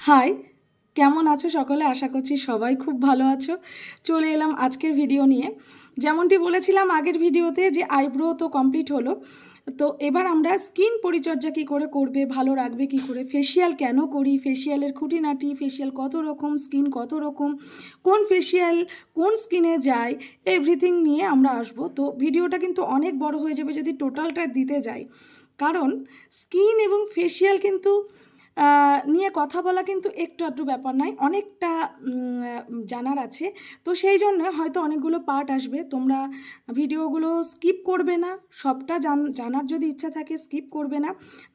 High কেমন আছো সকলে? আশা করছি সবাই খুব ভালো আছো। চলে এলাম আজকের ভিডিও নিয়ে। যেমনটি বলেছিলাম আগের ভিডিওতে যে আইব্রো তো কমপ্লিট হলো, তো এবার আমরা স্কিন পরিচর্যা কী করে করবে, ভালো রাখবে কী করে ফেসিয়াল কেন করি ফেসিয়ালের খুঁটিনাটি ফেসিয়াল কত রকম স্কিন কত রকম, কোন ফেসিয়াল কোন স্কিনে যায় এভরিথিং নিয়ে আমরা আসব। তো ভিডিওটা কিন্তু অনেক বড় হয়ে যাবে যদি টোটালটা দিতে যাই। কারণ স্কিন এবং ফেসিয়াল কিন্তু নিয়ে কথা বলা কিন্তু একটু আধটু ব্যাপার নয়, অনেকটা জানার আছে। তো সেই জন্য হয়তো অনেকগুলো পার্ট আসবে, তোমরা ভিডিওগুলো স্কিপ করবে না, সবটা জানার যদি ইচ্ছা থাকে স্কিপ করবে না।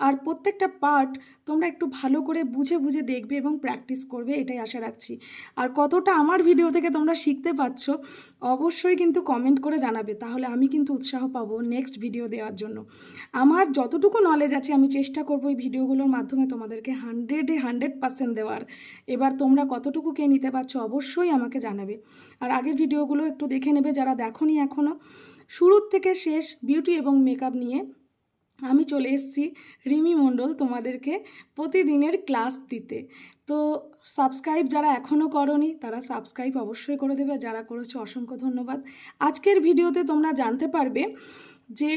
আর প্রত্যেকটা পার্ট তোমরা একটু ভালো করে বুঝে বুঝে দেখবে এবং প্র্যাকটিস করবে, এটাই আশা রাখছি। আর কতটা আমার ভিডিও থেকে তোমরা শিখতে পাচ্ছ অবশ্যই কিন্তু কমেন্ট করে জানাবে, তাহলে আমি কিন্তু উৎসাহ পাবো নেক্সট ভিডিও দেওয়ার জন্য। আমার যতটুকু নলেজ আছে, আমি চেষ্টা করব এই ভিডিওগুলোর মাধ্যমে তোমাদেরকে হান্ড্রেডে হান্ড্রেড পারসেন্ট দেওয়ার। এবার তোমরা কতটুকু কে নিতে পারছ, অবশ্যই আমাকে জানাবে। আর আগের ভিডিওগুলো একটু দেখে নেবে যারা দেখো এখনও শুরুর থেকে শেষ বিউটি এবং মেকআপ নিয়ে আমি চলে এসেছি রিমি মণ্ডল তোমাদেরকে প্রতিদিনের ক্লাস দিতে। তো সাবস্ক্রাইব যারা এখনও করনি, তারা সাবস্ক্রাইব অবশ্যই করে দেবে। যারা করেছ, অসংখ্য ধন্যবাদ। আজকের ভিডিওতে তোমরা জানতে পারবে যে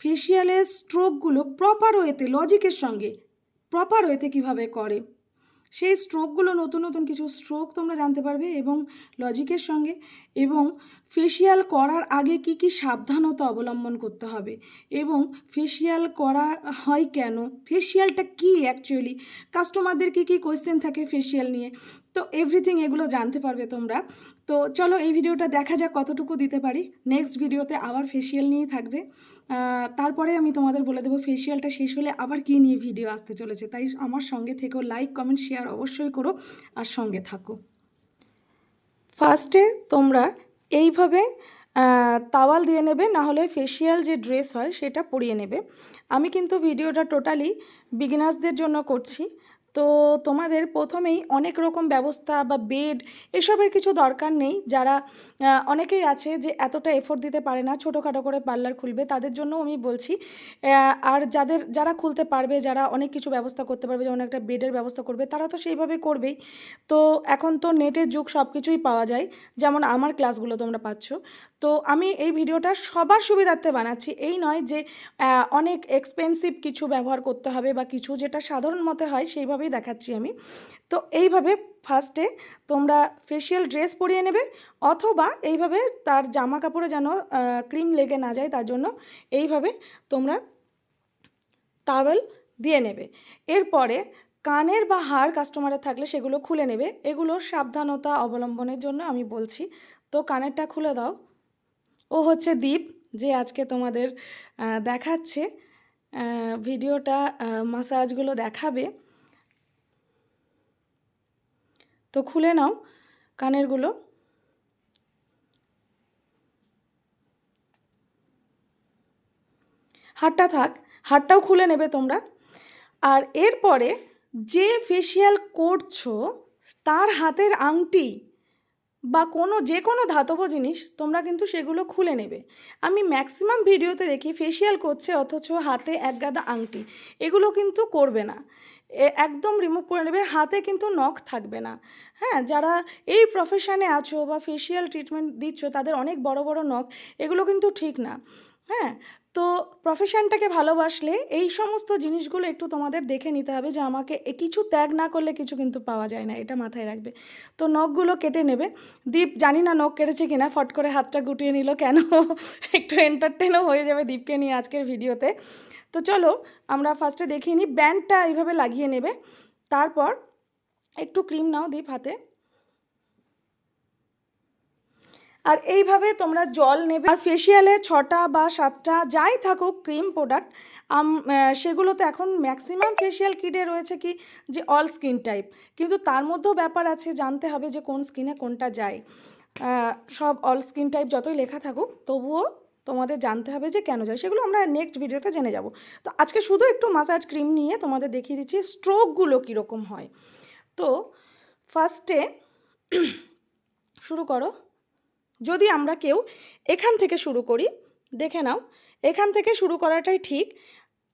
ফেসিয়ালের স্ট্রোকগুলো প্রপার ওয়েতে লজিকের সঙ্গে প্রপার ওয়েতে কীভাবে করে। সেই স্ট্রোকগুলো নতুন নতুন কিছু স্ট্রোক তোমরা জানতে পারবে এবং লজিকের সঙ্গে এবং ফেসিয়াল করার আগে কি কি সাবধানতা অবলম্বন করতে হবে? এবং ফেসিয়াল করা হয় কেন? ফেসিয়ালটা কি অ্যাকচুয়ালি কাস্টমারদের কি কি কোয়েশ্চেন থাকে ফেসিয়াল নিয়ে? তো এভরিথিং এগুলো জানতে পারবে তোমরা। তো চলো এই ভিডিওটা দেখা যাক কতটুকু দিতে পারি। নেক্সট ভিডিওতে আবার ফেসিয়াল নিয়েই থাকবে। তারপরে আমি তোমাদের বলে দেবো ফেসিয়ালটা শেষ হলে আবার কী নিয়ে ভিডিও আসতে চলেছে। তাই আমার সঙ্গে থেকেও লাইক কমেন্ট শেয়ার অবশ্যই করো। আর সঙ্গে থাকো। ফার্স্টে তোমরা এইভাবে তাওয়াল দিয়ে নেবে না হলে ফেসিয়াল যে ড্রেস হয়, সেটা পরিয়ে নেবে। আমি কিন্তু ভিডিওটা টোটালি বিগিনার্সদের জন্য করছি। তো তোমাদের প্রথমেই অনেক রকম ব্যবস্থা বা বেড এসবের কিছু দরকার নেই। যারা অনেকেই আছে যে এতটা এফোর্ট দিতে পারে না, ছোটোখাটো করে পার্লার খুলবে, তাদের জন্য আমি বলছি আর যাদের, যারা খুলতে পারবে, যারা অনেক কিছু ব্যবস্থা করতে পারবে, যেমন একটা বেডের ব্যবস্থা করবে, তারা তো সেইভাবে করবেই। তো এখন তো নেটের যুগ সব কিছুই পাওয়া যায়। যেমন আমার ক্লাসগুলো তোমরা পাচ্ছ। তো আমি এই ভিডিওটা সবার সুবিধার্থে বানাচ্ছি। এই নয় যে অনেক এক্সপেন্সিভ কিছু ব্যবহার করতে হবে বা কিছু যেটা সাধারণ মতে হয় সেইভাবেই দেখাচ্ছি আমি। তো এইভাবে ফার্স্টে তোমরা ফেসিয়াল ড্রেস পরিয়ে নেবে অথবা এইভাবে তার জামা কাপড়ে যেন ক্রিম লেগে না যায় তার জন্য এইভাবে তোমরা টাওয়েল দিয়ে নেবে। এরপরে কানের বা হাড় কাস্টমারের থাকলে সেগুলো খুলে নেবে। এগুলো সাবধানতা অবলম্বনের জন্য আমি বলছি। তো কানেরটা খুলে দাও। ও হচ্ছে দীপ যে আজকে তোমাদের দেখাচ্ছে ভিডিওটা মাসাজগুলো দেখাবে। তো খুলে নাও কানেরগুলো। হাটটা থাক হাটটাও খুলে নেবে তোমরা। আর এরপরে যে ফেসিয়াল করছ, তার হাতের আংটি বা কোনো যে কোনো ধাতব জিনিস, তোমরা কিন্তু সেগুলো খুলে নেবে। আমি ম্যাক্সিমাম ভিডিওতে দেখি ফেসিয়াল করছে অথচ হাতে এক গাদা আংটি। এগুলো কিন্তু করবে না। একদম রিমুভ করে নেবে। হাতে কিন্তু নখ থাকবে না। হ্যাঁ যারা এই প্রফেশনে আছো বা ফেসিয়াল ট্রিটমেন্ট দিচ্ছ, তাদের অনেক বড় বড় নখ, এগুলো কিন্তু ঠিক না। হ্যাঁ তো প্রফেশনটাকে ভালোবাসলে এই সমস্ত জিনিসগুলো একটু তোমাদের দেখে নিতে হবে যে আমাকে কিছু ত্যাগ না করলে কিছু কিন্তু পাওয়া যায় না, এটা মাথায় রাখবে। তো নখগুলো কেটে নেবে। দীপ, জানি না নখ কেটেছে কিনা, ফট করে হাতটা গুটিয়ে নিল কেন? একটু এন্টারটেনও হয়ে যাবে দীপকে নিয়ে আজকের ভিডিওতে। তো চলো, আমরা ফার্স্টে দেখিয়ে নিই ব্যান্ডটা এইভাবে লাগিয়ে নেবে। তারপর একটু ক্রিম নাও দীপ হাতে। আর এইভাবে তোমরা জল নেবে। আর ফেসিয়ালে ছটা বা সাতটা যাই থাকুক ক্রিম প্রোডাক্ট সেগুলোতে এখন ম্যাক্সিমাম ফেসিয়াল কিটে রয়েছে কি? যে অল স্কিন টাইপ কিন্তু তার মধ্যেও ব্যাপার আছে, জানতে হবে যে কোন স্কিনে কোনটা যায়। সব অল স্কিন টাইপ যতই লেখা থাকুক, তবুও তোমাদের জানতে হবে যে কেন যায়। সেগুলো আমরা নেক্সট ভিডিওতে জেনে যাব। তো আজকে শুধু একটু মাসাজ ক্রিম নিয়ে তোমাদের দেখিয়ে দিচ্ছি স্ট্রোকগুলো কীরকম হয়। তো ফার্স্টে শুরু করো। যদি আমরা কেউ এখান থেকে শুরু করি, দেখে নাও, এখান থেকে শুরু করাটাই ঠিক।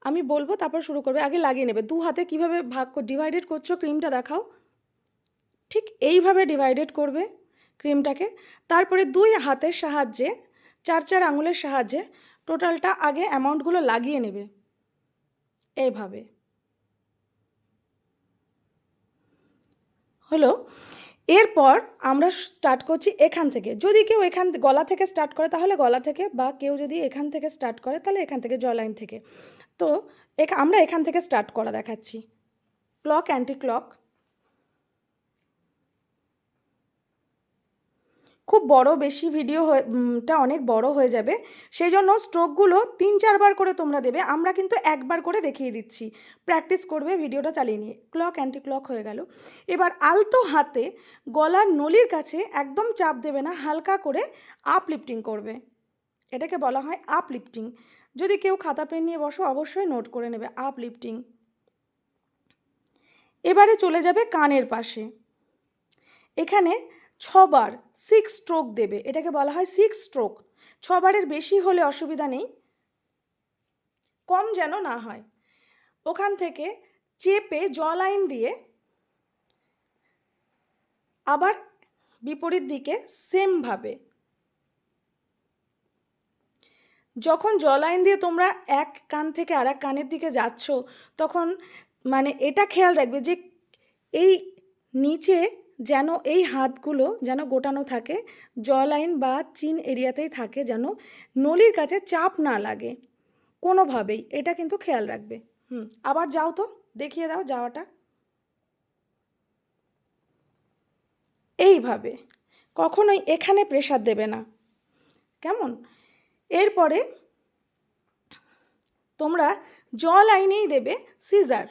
আমি বলব তারপর শুরু করবে, আগে লাগিয়ে নেবে। দু হাতে কীভাবে ভাগ ডিভাইডেড করছ ক্রিমটা দেখাও। ঠিক এইভাবে ডিভাইডেড করবে ক্রিমটাকে তারপরে দুই হাতের সাহায্যে, চার চার আঙুলের সাহায্যে টোটালটা আগে অ্যামাউন্টগুলো লাগিয়ে নেবে। এইভাবে। হলো এরপর আমরা স্টার্ট করছি এখান থেকে। যদি কেউ এখান গলা থেকে স্টার্ট করে, তাহলে গলা থেকে, বা কেউ যদি এখান থেকে স্টার্ট করে, তাহলে এখান থেকে জলাইন থেকে। তো আমরা এখান থেকে স্টার্ট করা দেখাচ্ছি। ক্লক অ্যান্টি ক্লক খুব বড় বেশি ভিডিও টা অনেক বড় হয়ে যাবে। সেই জন্য স্ট্রোকগুলো তিন, চারবার করে তোমরা দেবে। আমরা কিন্তু একবার করে দেখিয়ে দিচ্ছি। প্র্যাকটিস করবে ভিডিওটা চালিয়ে নিয়ে। ক্লক অ্যান্টি ক্লক হয়ে গেল। এবার আলতো হাতে গলার নলির কাছে একদম চাপ দেবে না, হালকা করে আপ লিফটিং করবে। এটাকে বলা হয় আপ লিফটিং যদি কেউ খাতা, পেন নিয়ে বসো, অবশ্যই নোট করে নেবে আপ লিফটিং এবারে চলে যাবে কানের পাশে। এখানে ছবার সিক্স স্ট্রোক দেবে। এটাকে বলা হয় সিক্স স্ট্রোক ছবারের বেশি হলে অসুবিধা নেই। কম যেন না হয়। ওখান থেকে চেপে জলাইন দিয়ে আবার বিপরীত দিকে সেমভাবে যখন জলাইন দিয়ে তোমরা এক কান থেকে আর এক কানের দিকে যাচ্ছ, তখন মানে এটা খেয়াল রাখবে যে এই নিচে যেন এই হাতগুলো যেন গোটানো থাকে জ লাইন বা চিন এরিয়াতেই থাকে যেন নলির কাছে চাপ না লাগে। কোনোভাবেই, এটা কিন্তু খেয়াল রাখবে। হুম, আবার যাও তো, দেখিয়ে দাও যাওয়াটা। এইভাবে, কখনোই এখানে প্রেশার দেবে না। কেমন? এরপরে তোমরা জ লাইনেই দেবে সিজার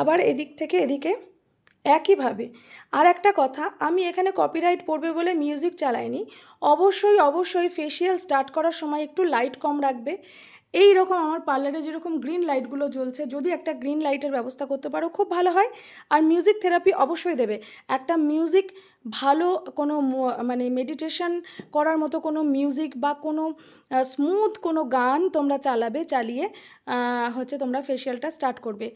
আবার এদিক থেকে এদিকে একইভাবে। আর একটা কথা, আমি এখানে কপিরাইট পড়বে বলে মিউজিক চালাইনি। অবশ্যই অবশ্যই ফেসিয়াল স্টার্ট করার সময় একটু লাইট কম রাখবে। এই রকম আমার পার্লারে যেরকম গ্রিন লাইটগুলো জ্বলছে, যদি একটা গ্রিন লাইটের ব্যবস্থা করতে পারো খুব ভালো হয়। আর মিউজিক থেরাপি অবশ্যই দেবে। একটা মিউজিক ভালো কোনো মানে মেডিটেশন করার মতো কোনো মিউজিক বা কোনো স্মুথ কোনো গান তোমরা চালাবে, চালিয়ে হচ্ছে তোমরা ফেসিয়ালটা স্টার্ট করবে।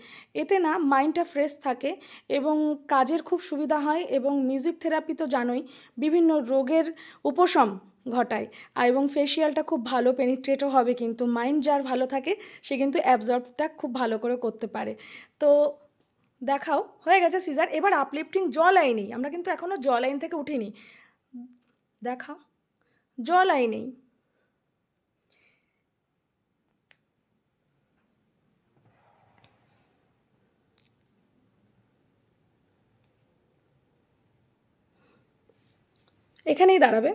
এতে না মাইন্ডটা ফ্রেশ থাকে এবং কাজের খুব সুবিধা হয় এবং মিউজিক থেরাপি তো জানোই, বিভিন্ন রোগের উপশম ঘটায়। এবং ফেসিয়ালটা খুব ভালো পেনিট্রেটও হবে কিন্তু মাইন্ড যার ভালো থাকে, সে কিন্তু অ্যাবজর্বটা খুব ভালো করে করতে পারে। তো দেখাও, হয়ে গেছে সিজার এবার আপলিফটিং জল আইনি আমরা কিন্তু এখনও জল আইন থেকে উঠিনি। দেখাও জল আইনেই এখানেই দাঁড়াবে।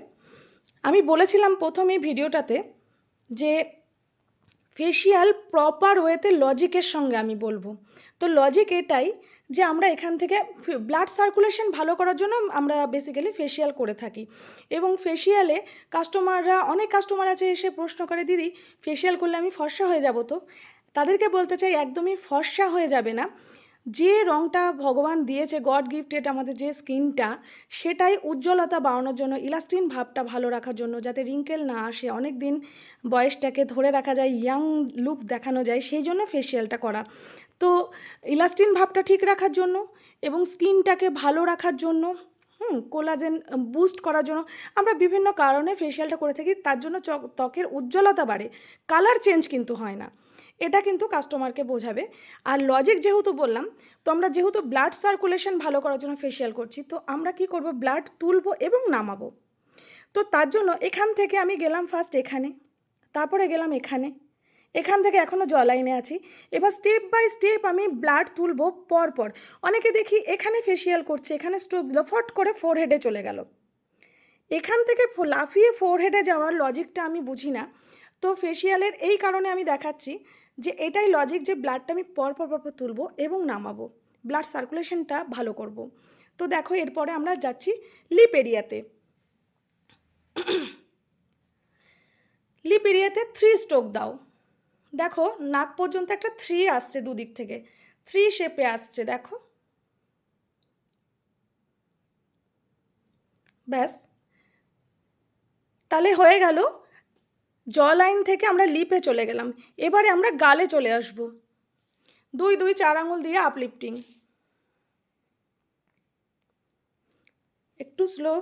আমি বলেছিলাম প্রথমে ভিডিওটাতে যে ফেসিয়াল প্রপার ওয়েতে লজিকের সঙ্গে আমি বলব। তো লজিক এটাই যে আমরা এখান থেকে ব্লাড সার্কুলেশন ভালো করার জন্য আমরা বেসিক্যালি ফেসিয়াল করে থাকি। এবং ফেসিয়ালে কাস্টমাররা অনেক কাস্টমার আছে এসে প্রশ্ন করে, দিদি ফেসিয়াল করলে আমি ফর্সা হয়ে যাব তো? তাদেরকে বলতে চাই, একদমই ফর্সা হয়ে যাবে না। যে রঙটা ভগবান দিয়েছে গড গিফটেড আমাদের যে স্কিনটা, সেটাই উজ্জ্বলতা বাড়ানোর জন্য ইলাস্টিন ভাবটা ভালো রাখার জন্য, যাতে রিঙ্কেল না আসে অনেক দিন বয়সটাকে ধরে রাখা যায় ইয়াং লুক দেখানো যায়, সেই জন্য ফেসিয়ালটা করা। তো ইলাস্টিন ভাবটা ঠিক রাখার জন্য এবং স্কিনটাকে ভালো রাখার জন্য হুম, কোলাজেন বুস্ট করার জন্য। আমরা বিভিন্ন কারণে ফেসিয়ালটা করে থাকি, তার জন্য ত্বকের উজ্জ্বলতা বাড়ে। কালার চেঞ্জ কিন্তু হয় না। এটা কিন্তু কাস্টমারকে বোঝাবে। আর লজিক যেহেতু বললাম, তো আমরা যেহেতু ব্লাড সার্কুলেশন ভালো করার জন্য ফেসিয়াল করছি, তো আমরা কি করব? ব্লাড তুলবো এবং নামাবো। তো তার জন্য এখান থেকে আমি গেলাম ফার্স্ট এখানে, তারপরে গেলাম এখানে। এখান থেকে এখনও জল জলাইনে আছি। এবার স্টেপ বাই স্টেপ আমি ব্লাড তুলবো পরপর। অনেকে দেখি এখানে ফেসিয়াল করছে, এখানে স্ট্রোক দিল, ফট করে ফোর হেডে চলে গেল। এখান থেকে লাফিয়ে ফোর হেডে যাওয়ার লজিকটা আমি বুঝি না। তো ফেসিয়ালের এই কারণে আমি দেখাচ্ছি যে এটাই লজিক যে ব্লাডটা আমি পরপর পরপর তুলবো এবং নামাবো। ব্লাড সার্কুলেশনটা ভালো করব। তো দেখো এরপরে আমরা যাচ্ছি লিপ এরিয়াতে লিপ এরিয়াতে থ্রি স্ট্রোক দাও। দেখো, নাক পর্যন্ত একটা থ্রি আসছে দুদিক থেকে। থ্রি শেপে আসছে, দেখো। ব্যাস। তাহলে হয়ে গেল জ লাইন থেকে আমরা লিপে চলে গেলাম। এবারে আমরা গালে চলে আসব। দুই দুই, চার আঙুল দিয়ে আপলিফটিং একটু স্লো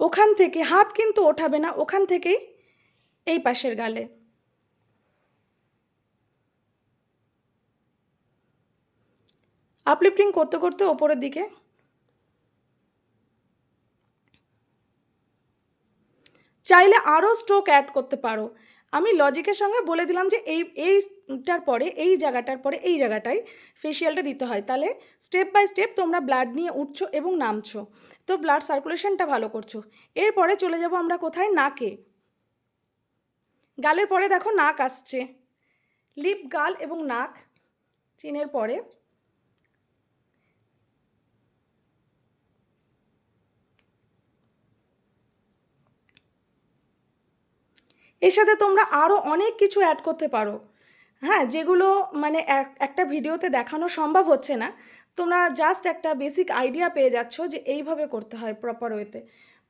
ওখান থেকে, হাত কিন্তু ওঠাবে না, ওখান থেকেই এই পাশের গালে। আপলিফটিং করতে করতে ওপরের দিকে। চাইলে আরও স্ট্রোক অ্যাড করতে পারো। আমি লজিকের সঙ্গে বলে দিলাম যে এই, এইটার পরে, এই জায়গাটার পরে, এই জায়গাটায় ফেসিয়ালটা দিতে হয়। তাহলে স্টেপ বাই স্টেপ তোমরা ব্লাড নিয়ে উঠছো এবং নামছো। তো ব্লাড সার্কুলেশনটা ভালো করছ। এরপরে চলে যাব আমরা কোথায়? নাকে। গালের পরে দেখো নাক আসছে। লিপ, গাল এবং নাক, চিনের পরে। এর সাথে তোমরা আরও অনেক কিছু অ্যাড করতে পারো। হ্যাঁ যেগুলো মানে এক, একটা ভিডিওতে দেখানো সম্ভব হচ্ছে না। তোমরা জাস্ট একটা বেসিক আইডিয়া পেয়ে যাচ্ছ যে এইভাবে করতে হয় প্রপার ওয়েতে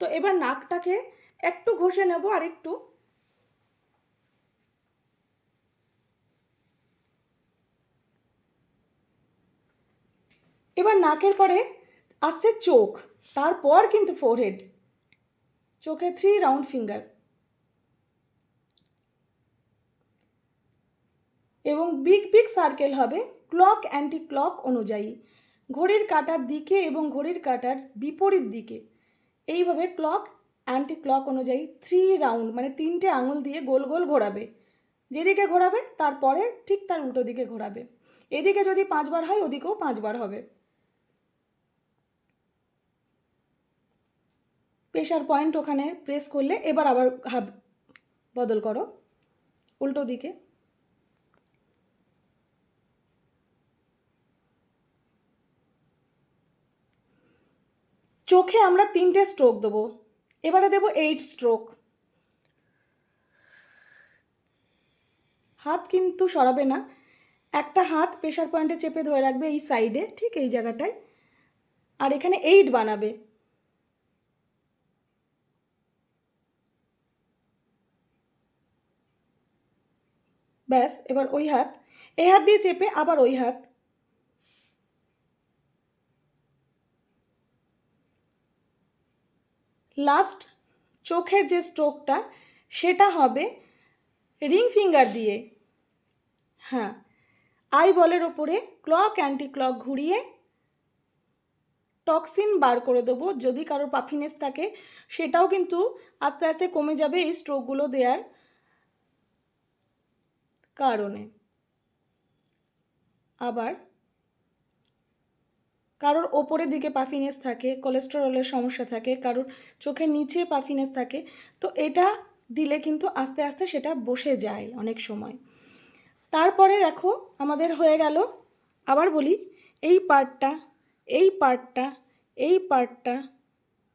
তো। এবার নাকটাকে একটু ঘষে নেব আর একটু এবার নাকের পরে আসছে চোখ, তারপর কিন্তু ফোরহেড চোখে থ্রি রাউন্ড ফিঙ্গার এবং বিগ বিগ সার্কেল হবে ক্লক অ্যান্টি ক্লক অনুযায়ী। ঘড়ির কাঁটার দিকে এবং ঘড়ির কাঁটার বিপরীত দিকে। এইভাবে ক্লক অ্যান্টি ক্লক অনুযায়ী থ্রি রাউন্ড মানে তিনটে আঙুল দিয়ে গোল গোল ঘোরাবে। যেদিকে ঘোরাবে, তারপরে ঠিক তার উল্টো দিকে ঘোরাবে। এদিকে যদি পাঁচবার হয়, ওদিকেও পাঁচবার হবে। প্রেশার পয়েন্ট ওখানে প্রেস করলে এবার আবার হাত বদল করো, উল্টো দিকে। চোখে আমরা তিনটে স্ট্রোক দেবো। এবারে দেবো এইট স্ট্রোক হাত কিন্তু সরাবে না। একটা হাত প্রেশার পয়েন্টে চেপে ধরে রাখবে এই সাইডে ঠিক এই জায়গাটায়। আর এখানে এইট বানাবে। ব্যাস, এবার ওই হাত। এই হাত দিয়ে চেপে আবার ওই হাত। লাস্ট চোখের যে স্ট্রোকটা সেটা হবে রিং ফিঙ্গার দিয়ে। হ্যাঁ আই বলের ওপরে ক্লক অ্যান্টি ক্লক ঘুরিয়ে টক্সিন বার করে দেবো। যদি কারোর পাফিনেস থাকে, সেটাও কিন্তু আস্তে আস্তে কমে যাবে এই স্ট্রোকগুলো দেওয়ার কারণে। আবার, কারোর ওপরের দিকে পাফিনেস থাকে, কোলেস্টেরলের সমস্যা থাকে, কারোর চোখের নিচে পাফিনেস থাকে, তো এটা দিলে কিন্তু আস্তে আস্তে সেটা বসে যায় অনেক সময়। তারপরে দেখো, আমাদের হয়ে গেল, আবার বলি, এই পার্টটা এই পার্টটা এই পার্টটা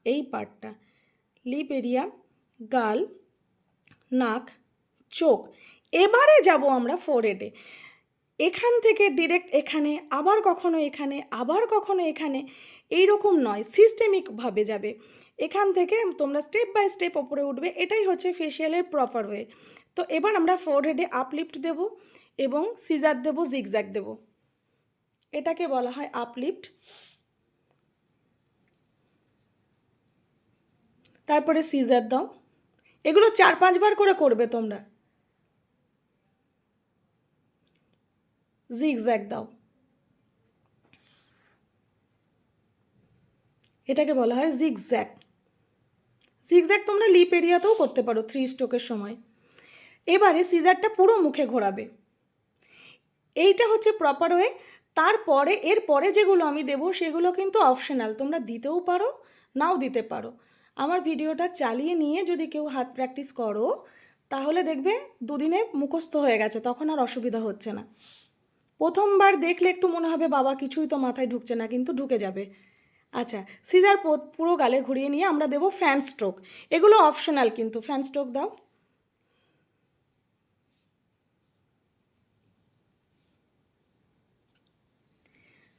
এই পার্টটা। লিপ এরিয়া গাল, নাক, চোখ এবারে যাব আমরা ফোরহেডে এখান থেকে ডিরেক্ট এখানে, আবার কখনো এখানে, আবার কখনো এখানে এই রকম নয় সিস্টেমিকভাবে যাবে। এখান থেকে তোমরা স্টেপ বাই স্টেপ ওপরে উঠবে, এটাই হচ্ছে ফেসিয়ালের প্রপার ওয়ে তো এবার আমরা ফোর হেডে আপলিফ্ট দেব এবং সিজার দেব জিগজ্যাগ দেব। এটাকে বলা হয় আপলিফ্ট তারপরে সিজার দাও। এগুলো চার পাঁচবার করে করবে তোমরা। জিগজ্যাগ দাও এটাকে বলা হয় জিগজ্যাগ জিগজ্যাগ তোমরা লিপ এরিয়াতেও করতে পারো থ্রি স্ট্রোকের সময়। এবারে সিজারটা পুরো মুখে ঘোরাবে। এইটা হচ্ছে প্রপার ওয়ে তারপরে এর পরে যেগুলো আমি দেবো, সেগুলো কিন্তু অপশনাল তোমরা দিতেও পারো, নাও দিতে পারো। আমার ভিডিওটা চালিয়ে নিয়ে যদি কেউ হাত প্র্যাকটিস করো, তাহলে দেখবে দুদিনে মুখস্থ হয়ে গেছে, তখন আর অসুবিধা হচ্ছে না। প্রথমবার দেখলে একটু মনে হবে, বাবা, কিছুই তো মাথায় ঢুকছে না, কিন্তু ঢুকে যাবে। আচ্ছা সিজার পুরো গালে ঘুরিয়ে নিয়ে আমরা দেবো ফ্যান স্ট্রোক। এগুলো অপশনাল কিন্তু। ফ্যান স্ট্রোক দাও।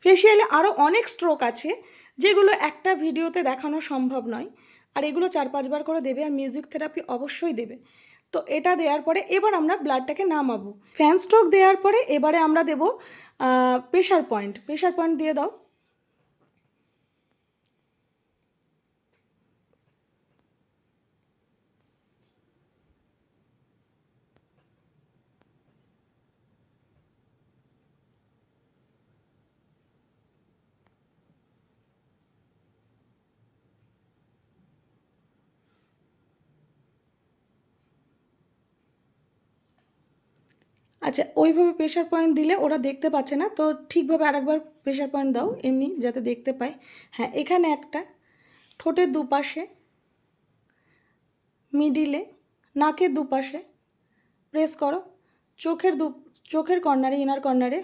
ফেসিয়ালে আরও অনেক স্ট্রোক আছে, যেগুলো একটা ভিডিওতে দেখানো সম্ভব নয়। আর এগুলো চার পাঁচবার করে দেবে আর মিউজিক থেরাপি অবশ্যই দেবে। তো এটা দেওয়ার পরে এবার আমরা ব্লাডটাকে নামাবো। ফ্যান স্ট্রোক দেওয়ার পরে এবারে আমরা দেব প্রেশার পয়েন্ট প্রেশার পয়েন্ট দিয়ে দাও। আচ্ছা ওইভাবে প্রেশার পয়েন্ট দিলে ওরা দেখতে পাচ্ছে না। তো ঠিকভাবে আরেকবার প্রেশার পয়েন্ট দাও এমনি, যাতে দেখতে পায়। হ্যাঁ এখানে একটা ঠোঁটের দুপাশে মিডিলে নাকের দুপাশে প্রেস করো। চোখের দু, চোখের কর্নারে ইনার কর্নারে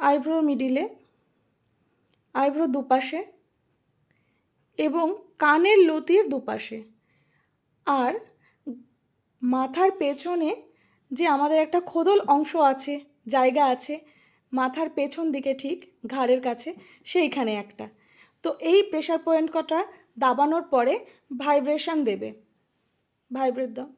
আইব্রো মিডিলে আইব্রো দুপাশে এবং কানের লতির দুপাশে। আর মাথার পেছনে যে আমাদের একটা খোদল অংশ আছে, জায়গা আছে, মাথার পেছন দিকে ঠিক, ঘাড়ের কাছে, সেইখানে একটা। তো এই প্রেশার পয়েন্ট কটা দাবানোর পরে ভাইব্রেশন দেবে। ভাইব্রেট দাও।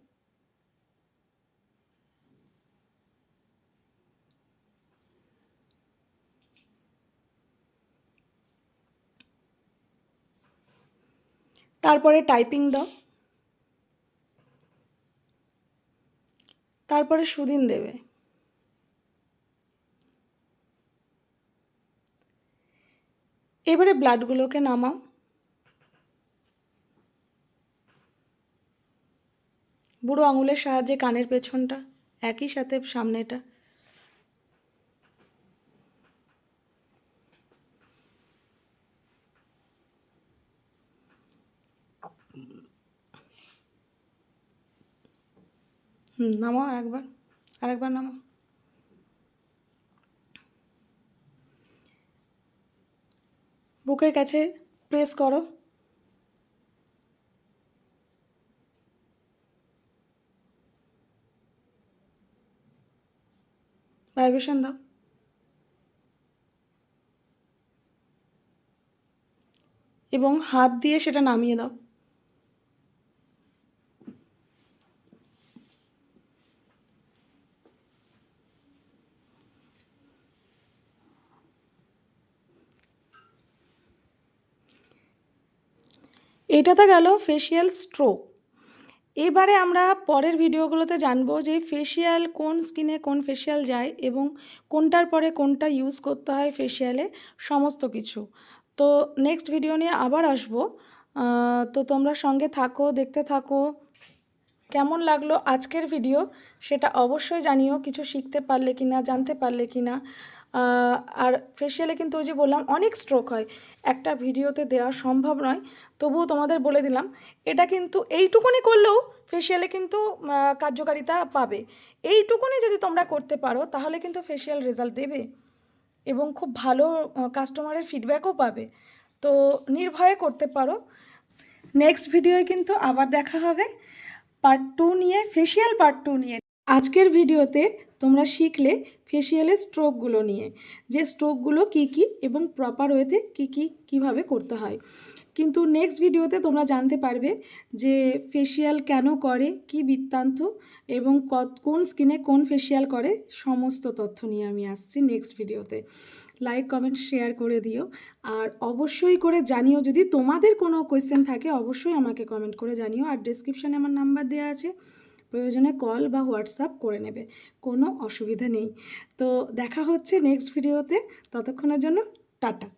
তারপরে টাইপিং দাও। তারপরে সুদিন দেবে। এবারে ব্লাডগুলোকে নামাও। বুড়ো আঙুলের সাহায্যে কানের পেছনটা একই সাথে সামনেটা। আরেকবার আরেকবার নামাও। বুকের কাছে প্রেস করো। ভাইব্রেশন দাও। এবং হাত দিয়ে সেটা নামিয়ে দাও। এটাতে গেল ফেসিয়াল স্ট্রোক এবারে আমরা পরের ভিডিওগুলোতে জানব যে ফেসিয়াল কোন স্কিনে কোন ফেসিয়াল যায় এবং কোনটার পরে কোনটা ইউজ করতে হয় ফেসিয়ালে সমস্ত কিছু। তো নেক্সট ভিডিও নিয়ে আবার আসব। তো তোমরা সঙ্গে থাকো, দেখতে থাকো। কেমন লাগল আজকের ভিডিও সেটা অবশ্যই জানিও। কিছু শিখতে পারলে কি না জানতে পারলে কি না আর ফেসিয়ালে কিন্তু ওই যে বললাম, অনেক স্ট্রোক হয়। একটা ভিডিওতে দেওয়া সম্ভব নয়, তবুও তোমাদের বলে দিলাম, এটা কিন্তু এইটুকুনি করলেও ফেসিয়ালে কিন্তু কার্যকারিতা পাবে। এইটুকুনি যদি তোমরা করতে পারো, তাহলে কিন্তু ফেসিয়াল রেজাল্ট দেবে এবং খুব ভালো কাস্টমারের ফিডব্যাকও পাবে। তো নির্ভয়ে করতে পারো। নেক্সট ভিডিওয় কিন্তু আবার দেখা হবে। পার্ট টু নিয়ে ফেসিয়াল পার্ট টু নিয়ে। আজকের ভিডিওতে তোমরা শিখলে ফেসিয়ালের স্ট্রোকগুলো নিয়ে, যে স্ট্রোকগুলো কি কি এবং প্রপার ওয়েতে কি কি, কীভাবে করতে হয়। কিন্তু নেক্সট ভিডিওতে তোমরা জানতে পারবে যে ফেসিয়াল কেন করে, কি বৃত্তান্ত এবং কত, কোন স্কিনে কোন ফেসিয়াল করে, সমস্ত তথ্য নিয়ে আমি আসছি নেক্সট ভিডিওতে লাইক কমেন্ট শেয়ার করে দিও। আর অবশ্যই করে জানিও, যদি তোমাদের কোনো কোয়েশ্চেন থাকে, অবশ্যই আমাকে কমেন্ট করে জানিও। আর ডিসক্রিপশানে আমার নাম্বার দেওয়া আছে। প্রয়োজনে কল বা হোয়াটসঅ্যাপ করে নেবে, কোনো অসুবিধা নেই। তো দেখা হচ্ছে নেক্সট ভিডিওতে ততক্ষণের জন্য টাটা।